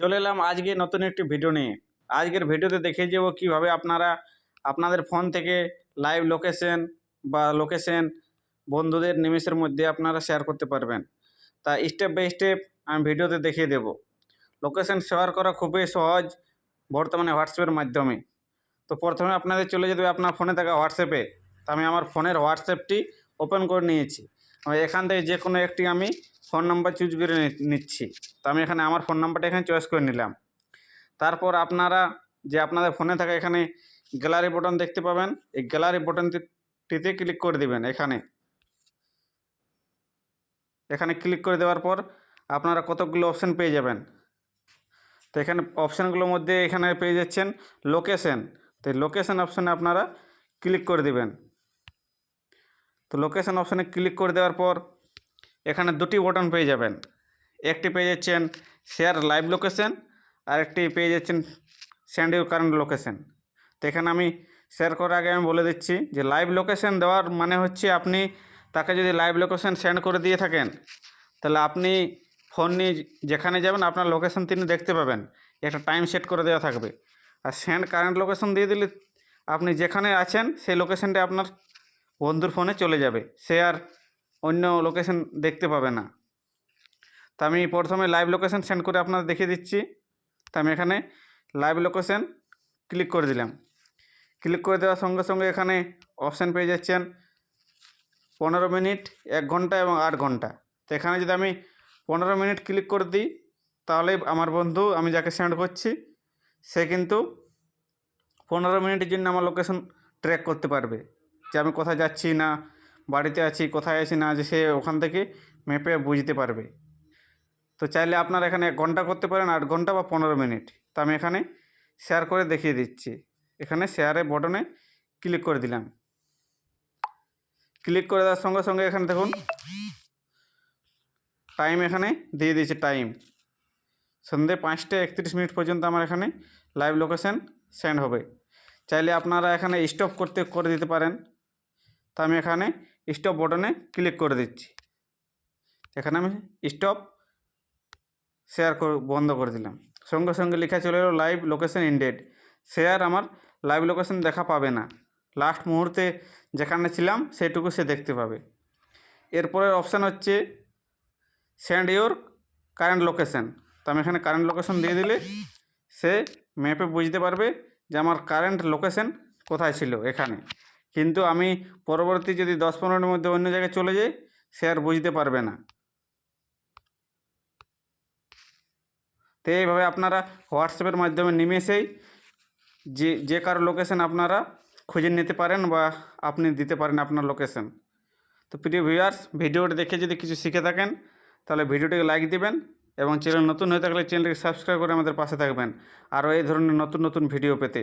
চলে এলাম আজকে নতুন একটি ভিডিও নিয়ে। আজকের ভিডিওতে দেখিয়ে যাব কীভাবে আপনারা আপনাদের ফোন থেকে লাইভ লোকেশন বা লোকেশন বন্ধুদের নিমেষের মধ্যে আপনারা শেয়ার করতে পারবেন। তা স্টেপ বাই স্টেপ আমি ভিডিওতে দেখিয়ে দেব। লোকেশন শেয়ার করা খুবই সহজ বর্তমানে হোয়াটসঅ্যাপের মাধ্যমে। তো প্রথমে আপনাদের চলে যেতে হবে আপনার ফোনে থাকা হোয়াটসঅ্যাপে তা আমি আমার ফোনের হোয়াটসঅ্যাপটি ওপেন করে নিয়েছি। এখান থেকে যে কোনো একটি আমি ফোন নাম্বার চুজ করে নিচ্ছি। তো আমি এখানে আমার ফোন নাম্বারটা এখানে চয়েস করে নিলাম। তারপর আপনারা যে আপনাদের ফোনে থাকা এখানে গ্যালারি বটন দেখতে পাবেন। এই গ্যালারি বটনটিতে ক্লিক করে দিবেন এখানে। এখানে ক্লিক করে দেওয়ার পর আপনারা কতগুলো অপশান পেয়ে যাবেন। তো এখানে অপশানগুলোর মধ্যে এখানে পেয়ে যাচ্ছেন লোকেশন তো লোকেশন অপশানে আপনারা ক্লিক করে দিবেন। তো লোকেশান অপশানে ক্লিক করে দেওয়ার পর এখানে দুটি বটন পেয়ে যাবেন। একটি পেয়ে যাচ্ছেন শেয়ার লাইভ লোকেশন আর একটি পেয়ে যাচ্ছেন সেন্ড ইউর কারেন্ট লোকেশান তো এখানে আমি শেয়ার করার আগে আমি বলে দিচ্ছি যে লাইভ লোকেশান দেওয়ার মানে হচ্ছে আপনি তাকে যদি লাইভ লোকেশন সেন্ড করে দিয়ে থাকেন, তাহলে আপনি ফোন নিয়ে যেখানে যাবেন আপনার লোকেশন তিনি দেখতে পাবেন। একটা টাইম সেট করে দেওয়া থাকবে। আর সেন্ড কারেন্ট লোকেশন দিয়ে দিলে আপনি যেখানে আছেন সেই লোকেশনটা আপনার বন্ধুর ফোনে চলে যাবে। সে আর অন্য লোকেশন দেখতে পাবে না। তা আমি প্রথমে লাইভ লোকেশন সেন্ড করে আপনাদের দেখিয়ে দিচ্ছি। তা আমি এখানে লাইভ লোকেশন ক্লিক করে দিলাম। ক্লিক করে দেওয়ার সঙ্গে সঙ্গে এখানে অপশান পেয়ে যাচ্ছেন পনেরো মিনিট, এক ঘণ্টা এবং আট ঘণ্টা। তো এখানে যদি আমি পনেরো মিনিট ক্লিক করে দিই, তাহলে আমার বন্ধু, আমি যাকে সেন্ড করছি, সে কিন্তু পনেরো মিনিটের জন্য আমার লোকেশন ট্র্যাক করতে পারবে। যে আমি কোথায় যাচ্ছি না, বাড়িতে আছি, কোথায় আছি না, যে সে ওখান থেকে ম্যাপে বুঝতে পারবে। তো চাইলে আপনারা এখানে এক ঘণ্টা করতে পারেন, আট ঘণ্টা বা পনেরো মিনিট। তো আমি এখানে শেয়ার করে দেখিয়ে দিচ্ছি। এখানে শেয়ারে বটনে ক্লিক করে দিলাম। ক্লিক করে দেওয়ার সঙ্গে সঙ্গে এখানে দেখুন টাইম এখানে দিয়ে দিয়েছে টাইম সন্ধ্যে পাঁচটা একত্রিশ মিনিট পর্যন্ত আমার এখানে লাইভ লোকেশন সেন্ড হবে। চাইলে আপনারা এখানে স্টপ করতে, করে দিতে পারেন। তো আমি এখানে স্টপ বটনে ক্লিক করে দিচ্ছি। এখানে আমি স্টপ শেয়ার বন্ধ করে দিলাম। সঙ্গে সঙ্গে লেখা চলে এলো লাইভ লোকেশন ইনডেড শেয়ার আমার লাইভ লোকেশন দেখা পাবে না। লাস্ট মুহূর্তে যেখানে ছিলাম সেটুকু সে দেখতে পাবে। এরপরের অপশান হচ্ছে সেন্ড ইওর কারেন্ট লোকেশান তো আমি এখানে কারেন্ট লোকেশন দিয়ে দিলে সে ম্যাপে বুঝতে পারবে যে আমার কারেন্ট লোকেশান কোথায় ছিল, এখানে। কিন্তু আমি পরবর্তী যদি দশ পনেরোর মধ্যে অন্য জায়গায় চলে যাই, সে আর বুঝতে পারবে না। তো এইভাবে আপনারা হোয়াটসঅ্যাপের মাধ্যমে নিমেষেই যে যে কারও লোকেশন আপনারা খুঁজে নিতে পারেন বা আপনি দিতে পারেন আপনার লোকেশন। তো প্রিয় ভিউয়ার্স, ভিডিওটি দেখে যদি কিছু শিখে থাকেন, তাহলে ভিডিওটিকে লাইক দিবেন এবং চ্যানেল নতুন হয়ে থাকলে চ্যানেলটিকে সাবস্ক্রাইব করে আমাদের পাশে থাকবেন। আরও এই ধরনের নতুন নতুন ভিডিও পেতে।